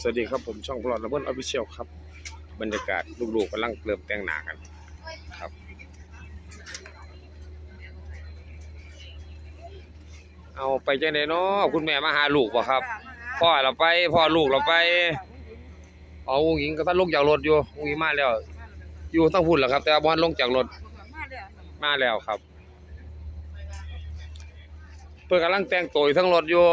สวัสดีครับผมช่องพลอดระเบิดออฟฟิเชียลครับ บรรยากาศลูกๆกำลังเริ่มแต่งหน้ากันครับเอาไปจังไดเนาะคุณแม่มาหาลูกบ่ครับ พ่อเราไปพ่อลูกเราไปเอาอุ้งหญิงก็ท่านลงจากรถอยู่อุ้งหญิงมาแล้ว อยู่ต้องพูดแหละครับ แต่ว่าบ่ทันลงจากรถมาแล้วครับ เพิ่นกำลังแต่งตัวอยู่ทั้งรถอยู่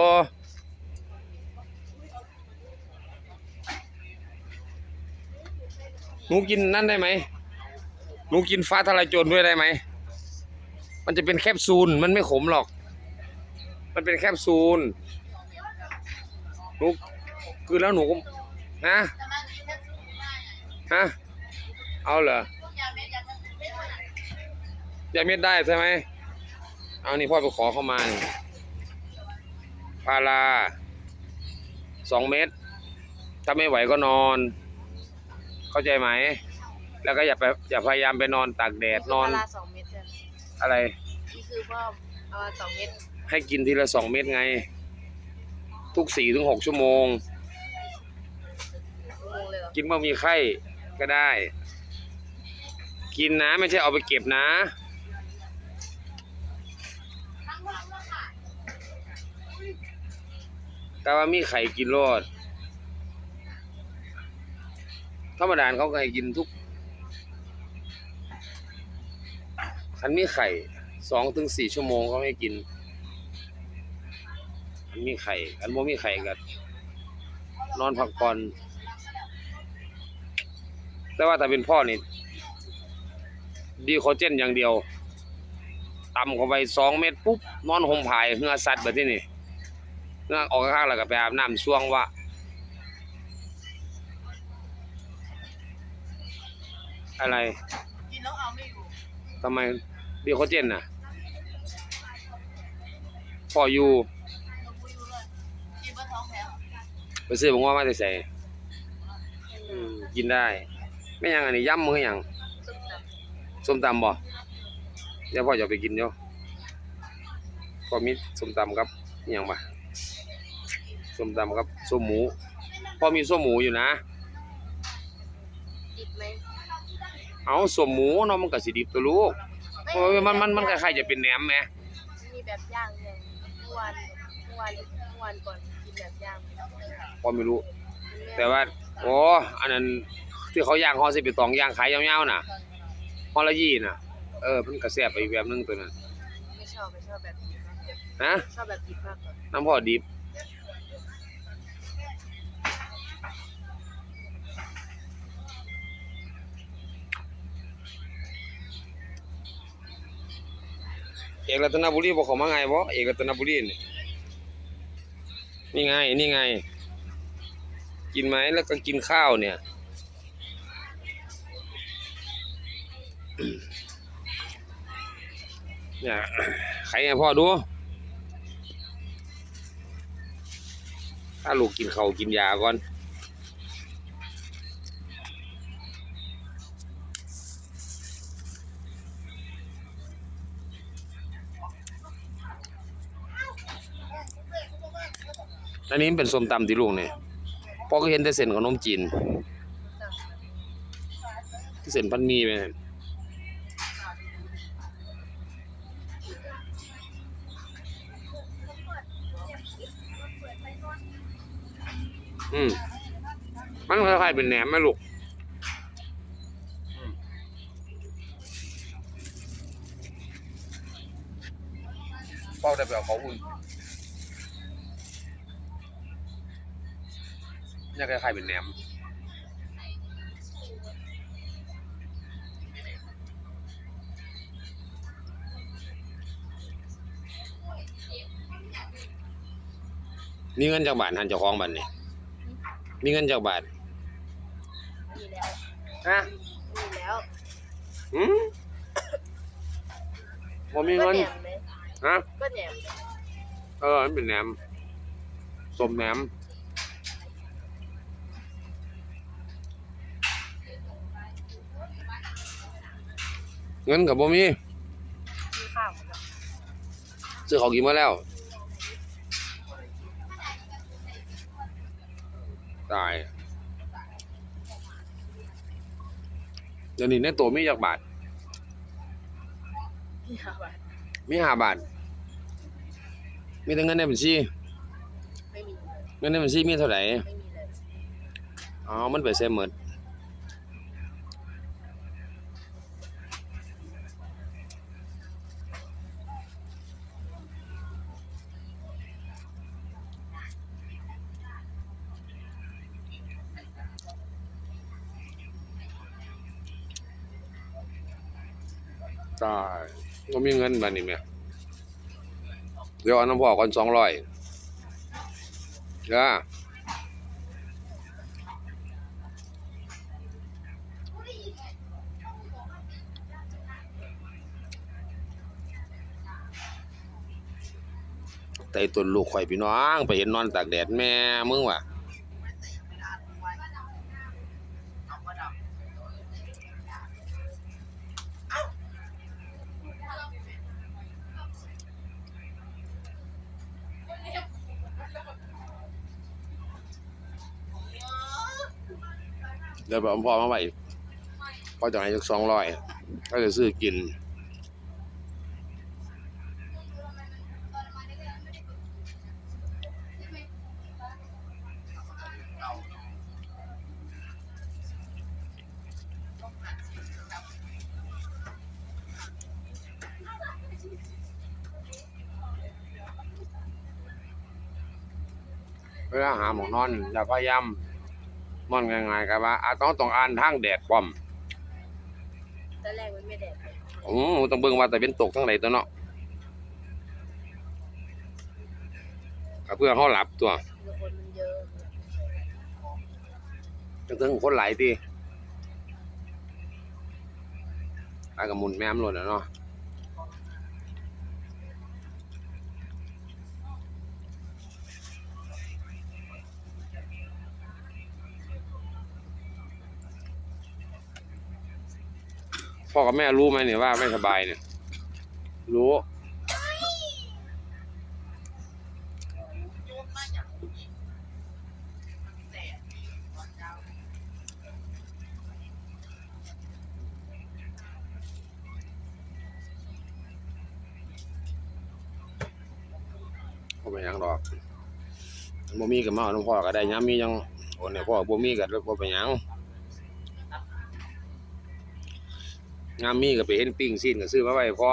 หนูกินนั่นได้ไหมหนูกินฟ้าทลายโจรด้วยได้ไหม มันจะเป็นแคปซูล มันไม่ขมหรอก มันเป็นแคปซูลหนูคือแล้วหนูก็ฮะฮะ เอาเหรอยาเม็ดได้ใช่ไหม เอานี่พ่อไปขอเข้ามานี่พาราสองเม็ดถ้าไม่ไหวก็นอน เข้าใจไหม แล้วก็อย่าไปอย่าพยายามไปนอนตากแดดนอนเวลาสองเม็ดจ้ะอะไร นี่คือว่าเอามาสองเม็ดให้กินทีละสองเม็ดไง ทุกสี่ถึงหกชั่วโมงชั่วโมงเลยเหรอกินเมื่อมีไข้ก็ได้ กินนะไม่ใช่เอาไปเก็บนะ แต่ว่ามีไข่กินรอด ธรรมดาเขาก็ให้กินทุกคันมีไข่สองถึงสี่ชั่วโมงเขาให้กินอันมีไข่อันโมมีไข่ก็นนอนพักผ่อนแต่ว่าถ้าเป็นพ่อนี่ดีโคเจนอย่างเดียวต่ำเข้าไปสองเม็ดปุ๊บนอนห่มผายเหงือสัตว์แบบที่นี่เหงือออกข้างแล้วก็ไปอาบน้ำช่วงว่า อะไรกินแล้วเอาไม่อยู่ทำไมดีโคเจนน่ะพ่ออยู่ไปซื้อผมว่ามาใส่กินได้ ไม่ยังอันนี้ย่ำมือยังยังส้มตำบ่เดี๋ยวพ่อจะไปกินอยู่พ่อมีส้มตำครับอหยังบ่ส้มตำครับส้มหมูพ่อมีส้มหมูอยู่นะดิบไหม เอาส้มหมูเนาะมันก็สิดิบตัวลูกโอ้ยมันมันมันคล้ายๆจะเป็นแหนมแหมมีแบบย่างเลยเมื่อวานเมื่อวานเมื่อวานก่อนกินแบบย่างพ่อไม่รู้ แต่ว่าโอ้อันนั้นที่เขาย่างฮอสิไปตองย่างขายยาวๆน่ะฮอละยี่น่ะ เออมันก็แซ่บไปอีกแบบนึงตัวนั้นไม่ชอบไม่ชอบแบบดิบมากกว่าฮะชอบแบบดิบมากกว่าน้ำพ่อดิบ อกรัตนบุรีบอกเขามาไงบ่เอกรัตนบุรีนี่นี่ไงนี่ไง กินไหมแล้วก็กินข้าวเนี่ยเนี่ยใครให้พ่อดู ถ้าลูกกินเขากินยาก่อน อันนี้มันเป็นส้มตำที่ลูกเนี่ยพ่อก็เห็นแต่เส้นขนมจีน เส้นพันมีไปอืมมันคล้ายๆเป็นแหนมไหมลูกเป้าได้ไปเอาของ อุ่นนี่คล้ายๆเป็นแหนมมีเงินจากบาทหันเจ้าของบัตรนี่มีเงินจากบาทมีแล้วฮะมีแล้วหืมบ่มีก็เงินแหนมเลยฮะก็แหนมเออมันเป็นแหนมสมแหนม เงินกับบ่มีมีข้าวหมดแล้วซื้อของกินมาแล้วเตายเดี๋ยวนี้ในตัวมีจักบาท พี่หาบาทมีห้าบาท มีแต่เงินในบัญชี ไม่มีเลยเงินในบัญชีมีเท่าไหร่ไม่มีเลย อ๋อ มันไปใส่หมด ตายก็มีเงินมานี่แม่เดี๋ยวเอาน้ำพอก่อนสองร้อยเด้อไต่ต้นลูกข่อยพี่น้อง ไปเห็นนอนตากแดดแม่มึงว่ะ ดี๋ยวไปเอาพ่อมาไหว้พ่อจะให้สักสองร้อยก็จะซื้อกินเวลาหาหมองนอนอย่าพยายาม นอนง่ายๆครับว่าอาจต้องต้องอ่านทางแดดพร้อมตอนแรกมันไม่แดดเลยอืมต้องเบิ่งว่าแต่เป็นตกทั้งไหนตัวเนาะก็เพื่อเขาหลับตัวคือคนมันเยอะจังถึงคนหลายทีตายกับมุนแม่มหล่นแล้วเนาะ พ่อกับแม่รู้ไหมเนี่ยว่าไม่สบายเนี่ย รู้บ่เป็นยังดอกบ่มีก็มาเอาน้องพ่อก็ได้ยามมียังโอนให้พ่อบ่มีก็บ่เป็นยัง ยามมีก็ไปเห็นปิ้งซีนก็ซื้อมาไว้ให้พ่อ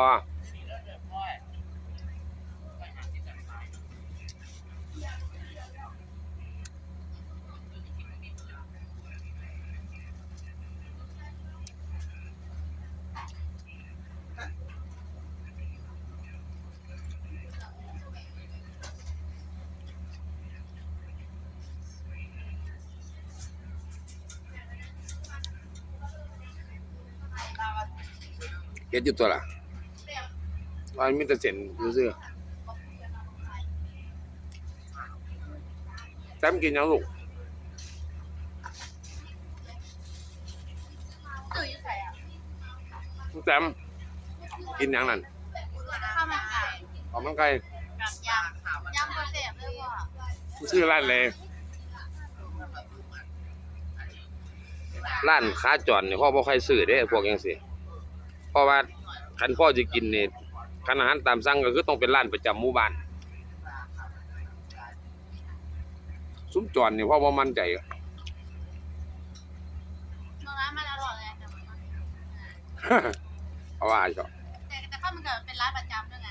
เฮ็ดอยู่ตัวล่ะว่ามีแต่เส้นซื่อๆแต้มกินยังลูกตื่นอยู่ใส่อะแต้มกินยังนั่นข้าวมันไก่ข้าวมันไก่ยำยำกระเทียมด้วยว่าชื่อร้านเลยร้านค้าจรเนี่ยพ่อบ่ค่อยซื้อเด้พวกจังซี่ เพราะว่าคันพ่อจะกินนี่คันอาหารตามสั่งก็คือต้องเป็นร้านประจำหมู่บ้านซุ้มจรนี่พ่อบ่มั่นใจตรงนั้นมันอร่อยไงแต่มันเพราะว่าชอบแต่แต่ข้าวมันไก่เป็นร้านประจำด้วยไง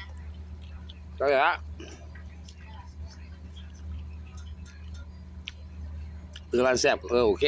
ก็เลยละตือร้านแซ่บเออโอเค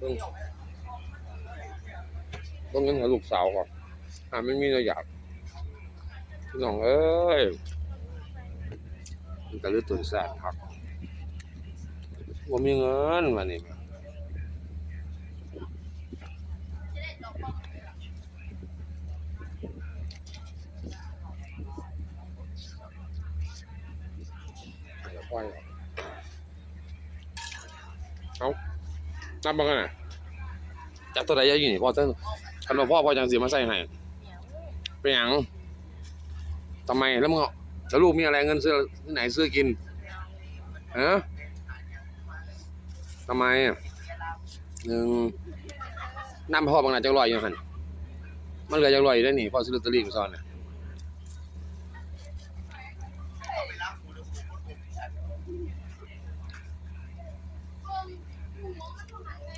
ต้องต้องเงินหาลูกสาวก่อนอ่าไม่มีเราอยากพี่น้องเอ้ยมันกระลือตุนแสบครับว่ามีเงินวันนี้เดี๋ยวปล่อยเอา นับบ้างกันนะจับตัวใดยอะอยู่นี่พ่อเต้นคันว่าพ่อพ่อจังสีมาใส่ให้เหนียวเป็นหยังทำไมแล้วมึงเอาแล้วลูกมีอะไรเงินซื้อที่ไหนซื้อกินฮะทำไมหนึ่งน้ำพ่อบางนาจะลอยอยู่หันมันเหลือจะลอยอยู่ได้นี่พ่อซื้อลอตเตอรี่มาซ้อนน่ะ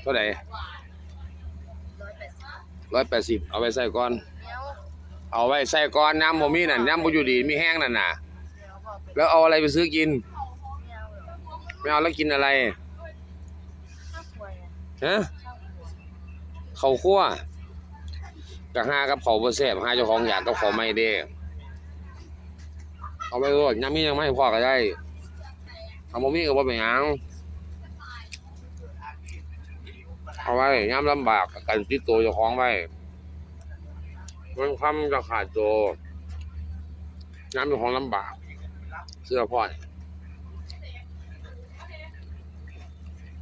เท่าไหร่ร้อยแปดสิบร้อยแปดสิบเอาไปใส่ก่อนเหนียวเอาไว้ใส่ก่อนน้ำบ่มีนั่นน้ำบ่อยู่ดีมีแห้งนั่นน่ะเหนียวบอกเป็นแล้วเอาอะไรไปซื้อกินเหนียวเหรอไม่เอาแล้วกินอะไรข้าวป่วยอะฮะข้าวป่วยเขาวคั่วกะหากับเขาวบ่แซ่บหาเจ้าของอยากกับเขาวไม่เด้เอาไปโลดยังมียังไม่พอก็ได้เอาบ่มีก็บ่เป็นหยัง เอาไว้ยามลำบากกันติดตัวเจ้าของไว้มันคำจะขาดตัวยามเจ้าของลำบาก เสื้อพ่อน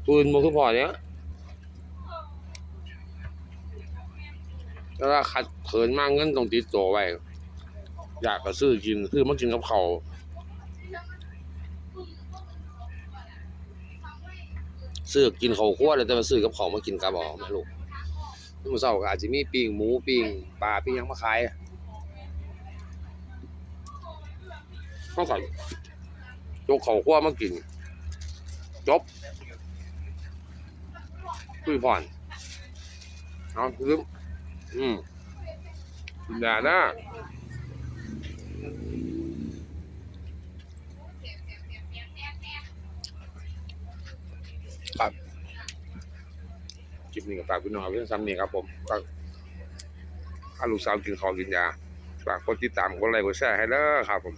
ปืนบ่คือพ่อเนี่ยแล้วขัดเขินมากเงินต้องติดตัวไว้ อยากก็ซื้อกินคือมากินกับเขา ซื้อกินเขาวคั่วเลยแต่มาซื้อกับขาวมากินกับเอกแม่ลูกมื้อเช้าก็อาจจะมีปิ้งหมูปิ้งปลาปิ้งยังมาขายต้องใส่ยกเขาวคั่วมากิน จบคุยผ่อนเอาลืมอืมอย่านะครับค ลิปนี้ก็ฝากพี่น้องเพื่อนซ้ำนี่ครับผมก็ถ้าลูกสาวกินข้าวกินยาฝากกดติดตามกดไลค์กดแชร์ให้เด้อครับผม